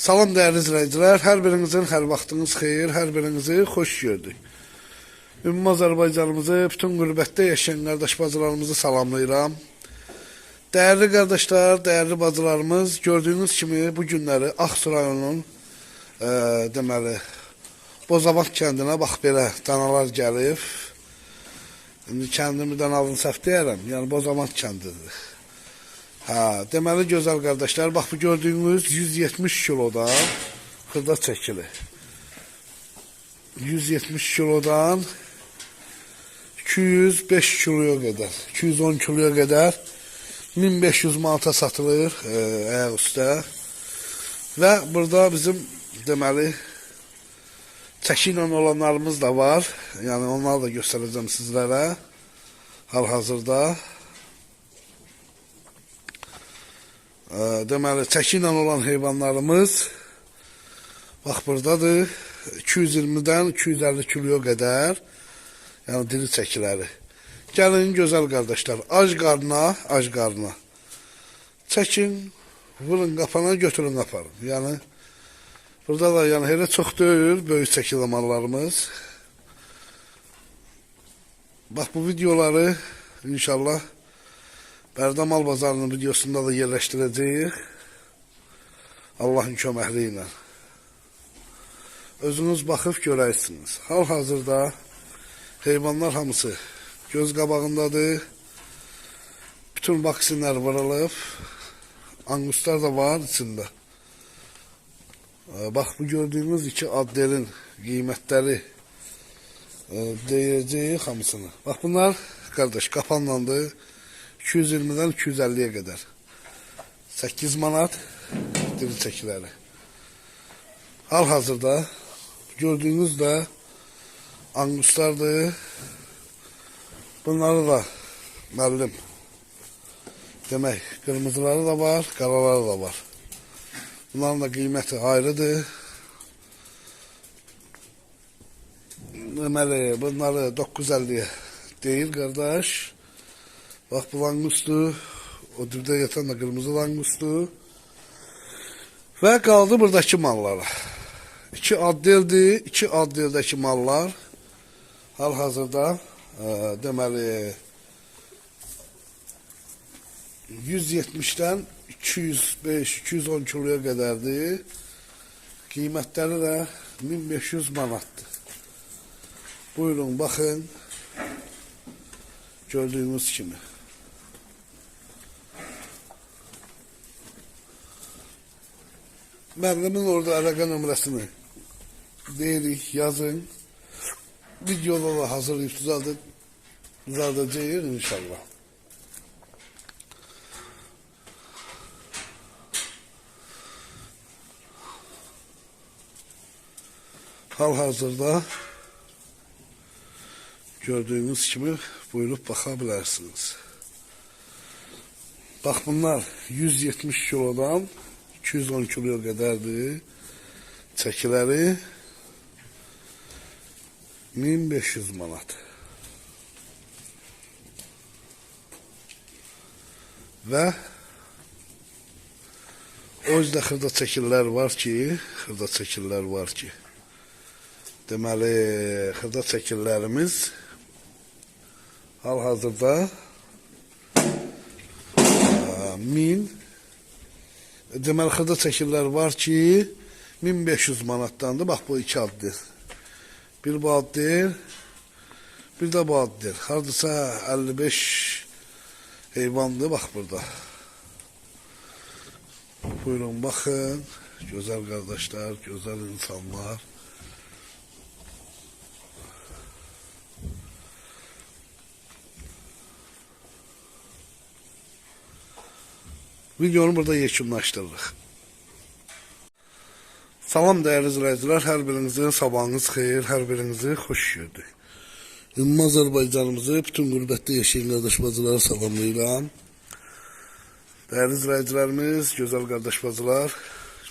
Salam değerli izleyiciler, her birinizin her vaxtınız xeyir, her birinizi xoş gördük. Ümumi Azərbaycanımızı, bütün qürbətdə yaşayan qardaş bacılarımızı salamlayıram. Değerli qardaşlar, değerli bacılarımız, gördüğünüz kimi bu günləri Ağsu rayonunun e, deməli Bozabat kəndinə bax belə danalar gəlib. İndi kəndimizdən alın səhv deyərəm, yəni Bozabat kəndidir. Ha, deməli gözəl qardaşlar, bax bu gördüyünüz 170 kilodan xırda çəkili. 170 kilodan 205 kiloya qədər, 210 kiloya qədər 1500 manata satılır e, ayaq üstə. Və burada bizim deməli çəki olanlarımız da var. Yəni onları da göstərəcəm sizlərə hal-hazırda. Deməli çəki ilə olan heyvanlarımız bax burdadır. 220-dən 250 kiloya qədər, yəni diri çəkiləri. Gəlin gözəl qardaşlar, ac qarnına, ac qarnına. Çəkin, vurun qapana, götürün aparın. Yəni burada da yəni elə çox deyil böyük çəkili mallarımız. Bax bu videoları inşallah Berdamal Bazarının videosunda da yerləşdirəcəyik. Allahın köməkliyi ilə. Özünüz baxıb görərsiniz. Hal-hazırda heyvanlar hamısı göz qabağındadır. Bütün vaksinlər vurulub. Anguslar da var içində. Ee, Bax bu gördüyünüz iki addelin qiymətləri e, deyəcəyik hamısını. Bax bunlar qardaş qapanlandı. 220-dən 250-yə qədər. 8 manat diri çəkiləri. Hal-hazırda gördüyünüz də anguslardır. Bunları da müəllim demək, qırmızıları da var, qaraları da var. Bunların da qiyməti ayrıdır. Deməli, bunları 950-yə deyil qardaş. Bak bu langustu. O dibdə yatan da qırmızı langustu. Və qaldı buradakı mallara. İki addeldir. iki addeldəki mallar hal-hazırda e, deməli 170-dən 205-210 kiloya qədərdir. Qiymətləri də 1500 manatdır. Buyurun baxın. Gördüyünüz kimi. Merve'nin orada alaka numarasını deyirik, yazın. Videoda da hazırlayıp düzeltip düzelteceğiz inşallah. Hal hazırda gördüğünüz gibi buyurup bakabilirsiniz. Bak bunlar 170 kilodan 210 kiloya qədərdir. Çəkiləri 1500 manat. Və o yüzden xırda çəkillər var ki, xırda çəkillər var ki, deməli, xırda çəkillərimiz hal-hazırda 1000 deməli xırda çəkirlər var ki 1500 manatdandır. Bax bu iki addır. Bir bu addır. Bir de bu addır. Hardasa 55 heyvandır bax burada. Buyurun baxın. Gözəl qardaşlar, gözəl insanlar. Videonu burada yekunlaşdırırıq. Salam dəyərli izləyicilər, hər birinizin sabahınız xeyir, hər birinizi xoş gördük. Ümumi Azərbaycanımızı, bütün qürbətdə yaşayan qardaş bacıları salamlayıram. Dəyərli izləyicilərimiz, gözəl qardaş bacılar,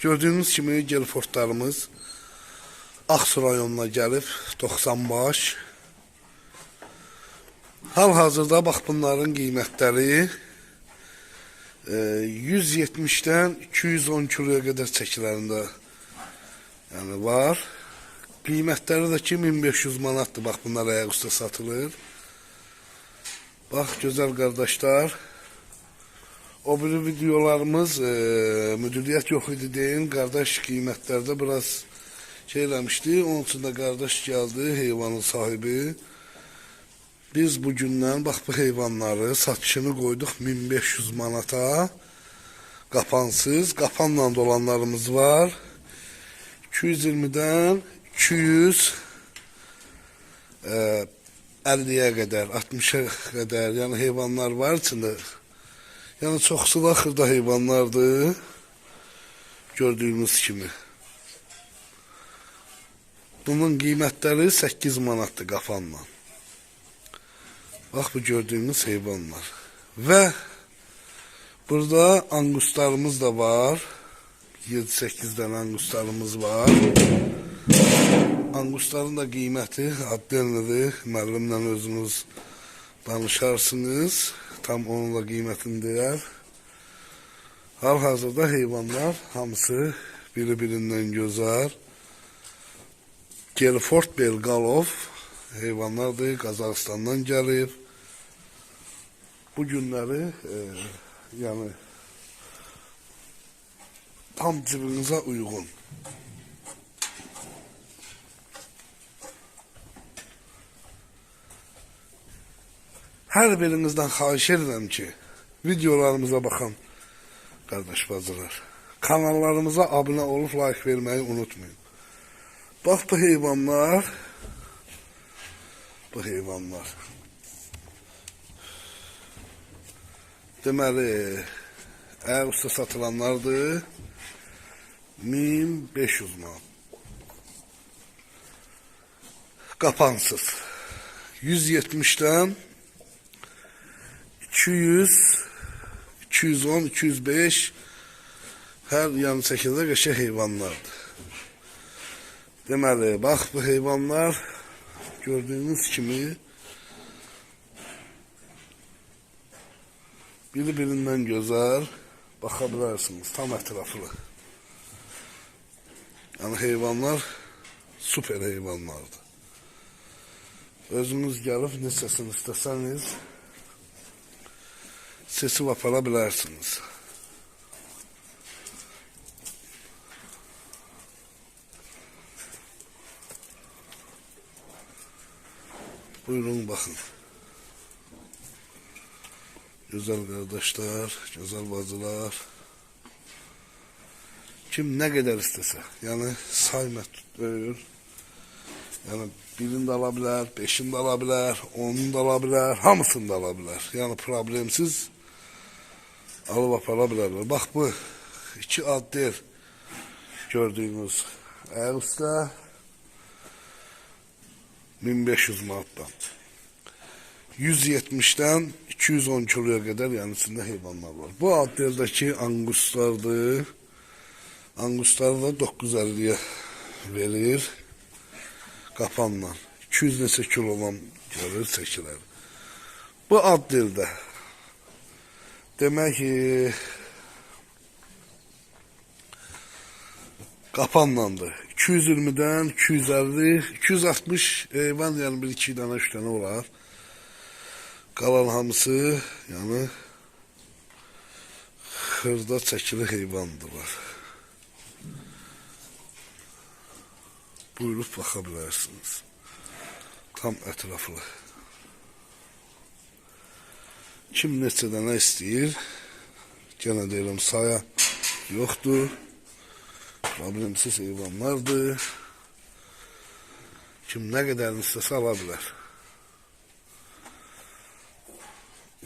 gördüyünüz kimi gelfortlarımız Ağsu rayonuna gəlib, 90 baş. Hal-hazırda bax bunların qiymətləri e, 170'dən 210 kiloya qədər çəkilərində yəni var. Qiymətləri də ki 1500 manatdır. Bax bunlar ayaq üstə satılır. Bax gözəl qardaşlar. O biri videolarımız e, müdiriyyət yox idi deyin. Qardaş qiymətlərdə biraz şey eləmişdi. Onun üçün də qardaş gəldi, heyvanın sahibi. Biz bu gündən bax bu heyvanları satışını qoyduq 1500 manata. Qapansız, qapanla dolanlarımız var. 220-dən 200 e, 50-yə qədər, 60-a qədər, yəni heyvanlar var içində. Yəni çoxsu da xırda heyvanlardır. Gördüyünüz. Bunun qiymətləri 8 manatdır qafanla. Bax bu gördüyünüz heyvanlar. Və burada anguslarımız da var. 7-8 dənə anguslarımız var. Angusların da qiyməti addenlidir. Müəllimlə özünüz danışarsınız. Tam onun da qiymətini deyər. Hal-hazırda heyvanlar hamısı biri-birindən gözəl. Gelford Belgalov heyvanlardır. Qazaxıstandan gəlib. Bu günləri e, yəni tam cibinizə uyğun. Hər birinizdən xahiş edirəm ki, videolarımıza baxın, qardaş bacılar. Kanallarımıza abunə olub like verməyi unutmayın. Bax bu heyvanlar, bu heyvanlar. Deməli, ayaq üstə satılanlardır. 1500 manat. Qapansız. 170'den 200 210 205 hər yan şəkildə qəşəng heyvanlardır. Deməli, bax bu heyvanlar gördüyünüz kimi biri-birindən gözəl baxa bilərsiniz tam ətraflı. Yəni heyvanlar super heyvanlardır. Özünüz gəlib neçəsini istəsəniz seçib apara bilərsiniz. Buyurun baxın. Gözəl qardaşlar, gözəl bacılar. Kim nə qədər istəsə, yəni saymət böyür. Yəni birini də ala bilər, beşini də ala bilər, onunu da ala bilər, hamısını da ala bilər. Yəni problemsiz alıb apara bilərlər. Bax bu iki adder gördüyünüz ayaq üstə 1500 manatdan. 170'den 210 kiloya kadar yani içinde hayvanlar var. Bu addeldeki anguslardır. Anguslar da 950'ye verir. Kapanla. 200 neçə kilo olan gəlir çəkilər. Bu addeldə demək ki qapanlandı. 220'den 250, 260 heyvan yəni bir iki dənə, üç dənə olar. Qalan hamısı yəni xırda çəkili heyvandılar. Buyurub baxa bilərsiniz. Tam ətraflı. Kim neçə dənə istəyir? Gene deyirəm saya yoxdur. Problemsiz heyvanlardır. Kim nə qədərini istəsə ala bilər.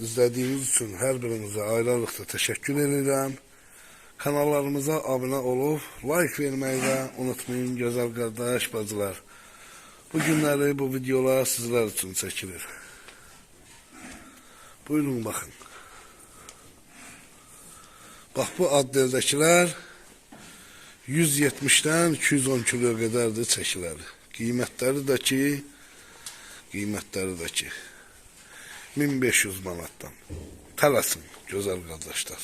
İzlədiyiniz üçün hər birinizə ayrı-ayrılıqda təşəkkür edirəm. Kanallarımıza abunə olub, like verməyi də unutmayın gözəl qardaş bacılar. Bu günləri bu videolar sizlər üçün çəkilir. Buyurun baxın. Bax bu addeldəkilər 170-dən 210 kiloya qədərdir çəkiləri. Qiymətləri də ki, qiymətləri də ki 1500 manatdan. Tələsin gözəl qardaşlar.